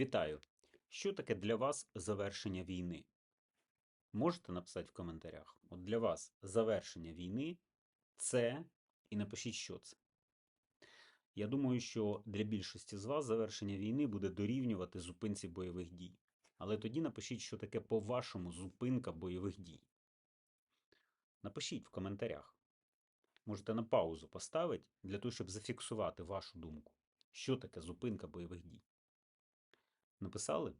Вітаю! Що таке для вас завершення війни? Можете написати в коментарях. От для вас завершення війни це і напишіть, що це. Я думаю, що для більшості з вас завершення війни буде дорівнювати зупинці бойових дій. Але тоді напишіть, що таке по-вашому зупинка бойових дій. Напишіть в коментарях. Можете на паузу поставити для того, щоб зафіксувати вашу думку. Що таке зупинка бойових дій? Написали?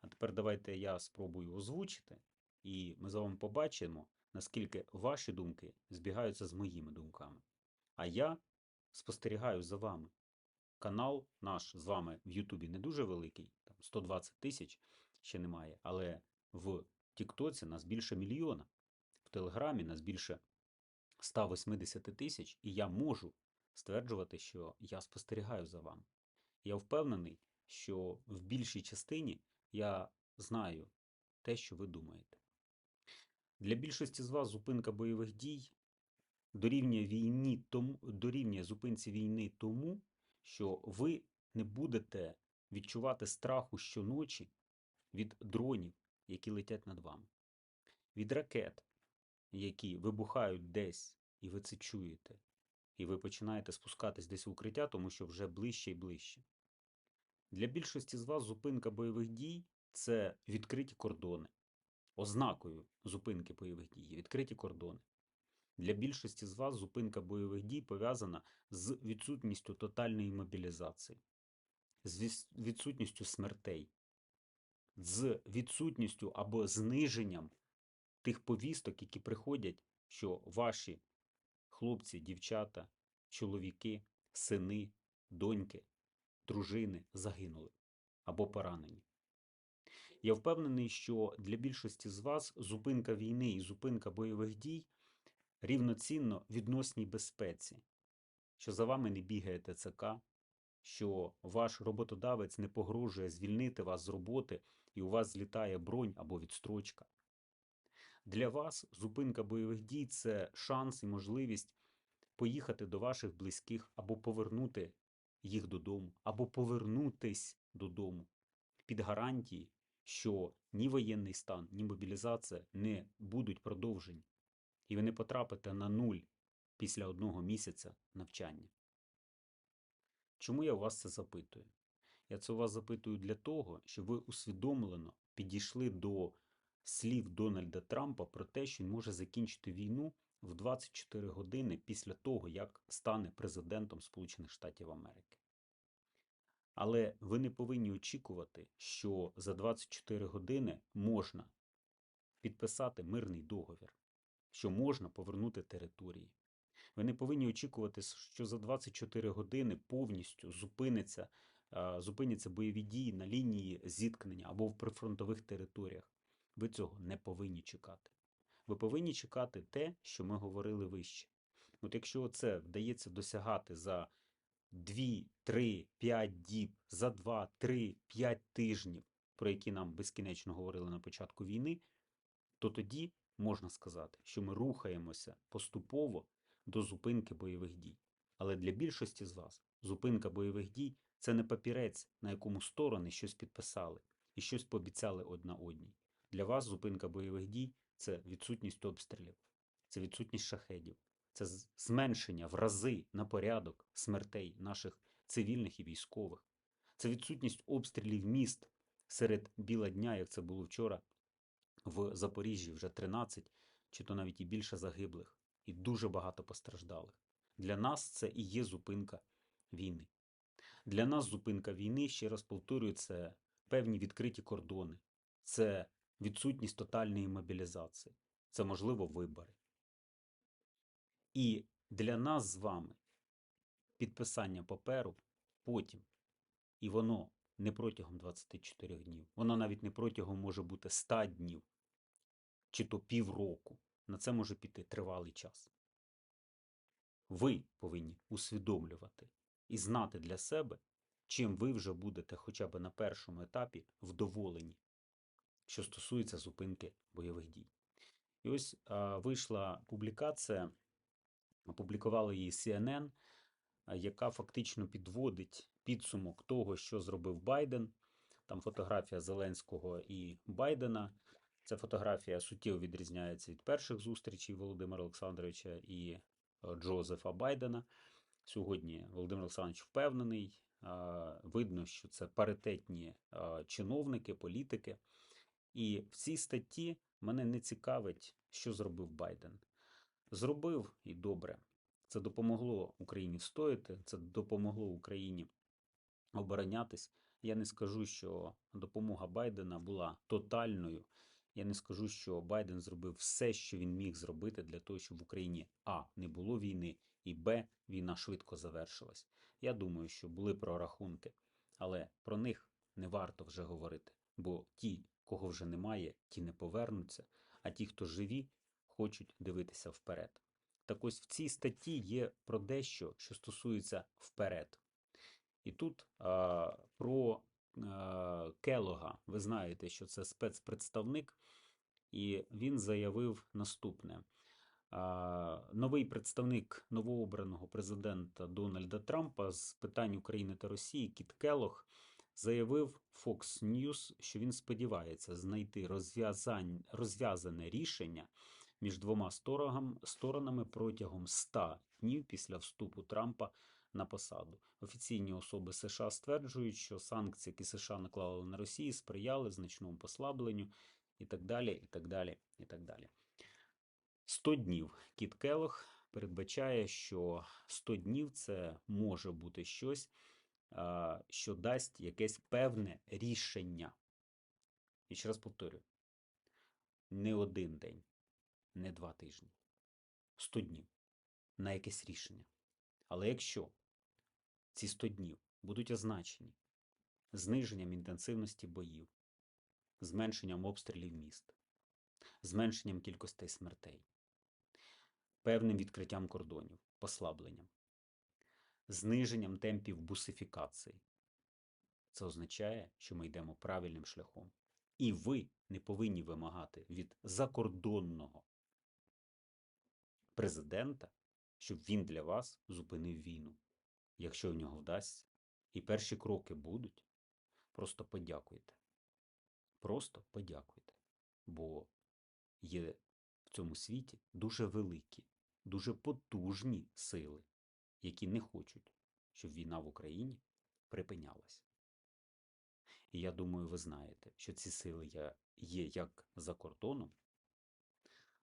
А тепер давайте я спробую озвучити, і ми з вами побачимо, наскільки ваші думки збігаються з моїми думками. А я спостерігаю за вами. Канал наш з вами в Ютубі не дуже великий, там 120 тисяч ще немає, але в Тіктоці нас більше мільйона, в Телеграмі нас більше 180 тисяч, і я можу стверджувати, що я спостерігаю за вами. Я впевнений, що в більшій частині я знаю те, що ви думаєте. Для більшості з вас зупинка бойових дій дорівнює війні тому, дорівнює зупинці війни тому, що ви не будете відчувати страху щоночі від дронів, які летять над вами, від ракет, які вибухають десь, і ви це чуєте, і ви починаєте спускатись десь в укриття, тому що вже ближче і ближче. Для більшості з вас зупинка бойових дій це відкриті кордони. Ознакою зупинки бойових дій відкриті кордони. Для більшості з вас зупинка бойових дій пов'язана з відсутністю тотальної мобілізації, з відсутністю смертей, з відсутністю або зниженням тих повісток, які приходять, що ваші хлопці, дівчата, чоловіки, сини, доньки, дружини загинули або поранені. Я впевнений, що для більшості з вас зупинка війни і зупинка бойових дій рівноцінно відносній безпеці, що за вами не бігає ТЦК, що ваш роботодавець не погрожує звільнити вас з роботи і у вас злітає бронь або відстрочка. Для вас зупинка бойових дій це шанс і можливість поїхати до ваших близьких або повернути їх додому, або повернутись додому під гарантії, що ні воєнний стан, ні мобілізація не будуть продовжені, і ви не потрапите на нуль після одного місяця навчання. Чому я вас це запитую? Я це вас запитую для того, щоб ви усвідомлено підійшли до слів Дональда Трампа про те, що він може закінчити війну в 24 години після того, як стане президентом Сполучених Штатів Америки. Але ви не повинні очікувати, що за 24 години можна підписати мирний договір, що можна повернути території. Ви не повинні очікувати, що за 24 години повністю зупиниться, зупиняться бойові дії на лінії зіткнення або в прифронтових територіях. Ви цього не повинні чекати. Ви повинні чекати те, що ми говорили вище. От якщо це вдається досягати за 2, 3, 5 діб, за 2, 3, 5 тижнів, про які нам безкінечно говорили на початку війни, то тоді можна сказати, що ми рухаємося поступово до зупинки бойових дій. Але для більшості з вас зупинка бойових дій це не папірець, на якому сторони щось підписали і щось пообіцяли одна одній. Для вас зупинка бойових дій це відсутність обстрілів, це відсутність шахедів, це зменшення в рази на порядок смертей наших цивільних і військових, це відсутність обстрілів міст серед біла дня, як це було вчора в Запоріжжі, вже 13 чи то навіть і більше загиблих, і дуже багато постраждалих. Для нас це і є зупинка війни. Для нас зупинка війни, ще раз повторюю, це певні відкриті кордони, це відсутність тотальної мобілізації, це можливо вибори. І для нас з вами підписання паперу потім, і воно не протягом 24 днів, воно навіть не протягом може бути 100 днів чи то півроку. На це може піти тривалий час. Ви повинні усвідомлювати і знати для себе, чим ви вже будете хоча б на першому етапі вдоволені, що стосується зупинки бойових дій. І ось а, вийшла публікація, опублікувала її CNN, яка фактично підводить підсумок того, що зробив Байден Там фотографія Зеленського і Байдена. Ця фотографія суттєво відрізняється від перших зустрічей Володимира Олександровича і Джозефа Байдена. Сьогодні Володимир Олександрович впевнений. Видно, що це паритетні чиновники, політики. І в цій статті мене не цікавить, що зробив Байден. Зробив і добре. Це допомогло Україні встояти, це допомогло Україні оборонятись. Я не скажу, що допомога Байдена була тотальною. Я не скажу, що Байден зробив все, що він міг зробити для того, щоб в Україні А не було війни, і Б війна швидко завершилась. Я думаю, що були прорахунки, але про них не варто вже говорити, бо ті, кого вже немає, ті не повернуться, а ті, хто живі, хочуть дивитися вперед. Так ось в цій статті є про дещо, що стосується вперед. І тут а, про а, Келога, ви знаєте, що це спецпредставник, і він заявив наступне. Новий представник новообраного президента Дональда Трампа з питань України та Росії Кіт Келог заявив Fox News, що він сподівається знайти розв'язане рішення між двома сторонам, сторонами протягом 100 днів після вступу Трампа на посаду. Офіційні особи США стверджують, що санкції, які США наклали на Росію, сприяли значному послабленню і так далі, і так далі, і так далі. 100 днів Кіт Келох передбачає, що 100 днів це може бути щось, що дасть якесь певне рішення. І ще раз повторюю: не один день, не два тижні, 100 днів на якесь рішення. Але якщо ці 100 днів будуть означені зниженням інтенсивності боїв, зменшенням обстрілів міст, зменшенням кількостей смертей, певним відкриттям кордонів, послабленням, зниженням темпів бусифікації, це означає, що ми йдемо правильним шляхом. І ви не повинні вимагати від закордонного президента, щоб він для вас зупинив війну. Якщо в нього вдасться, і перші кроки будуть, просто подякуйте. Просто подякуйте. Бо є в цьому світі дуже великі, дуже потужні сили, які не хочуть, щоб війна в Україні припинялась. І я думаю, ви знаєте, що ці сили є, як за кордоном,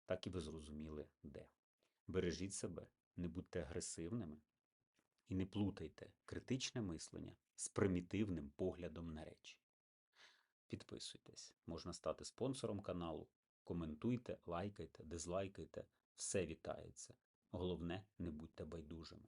так і ви зрозуміли де. Бережіть себе, не будьте агресивними і не плутайте критичне мислення з примітивним поглядом на речі. Підписуйтесь, можна стати спонсором каналу, коментуйте, лайкайте, дизлайкайте, все вітається. Головне, не будьте байдужими.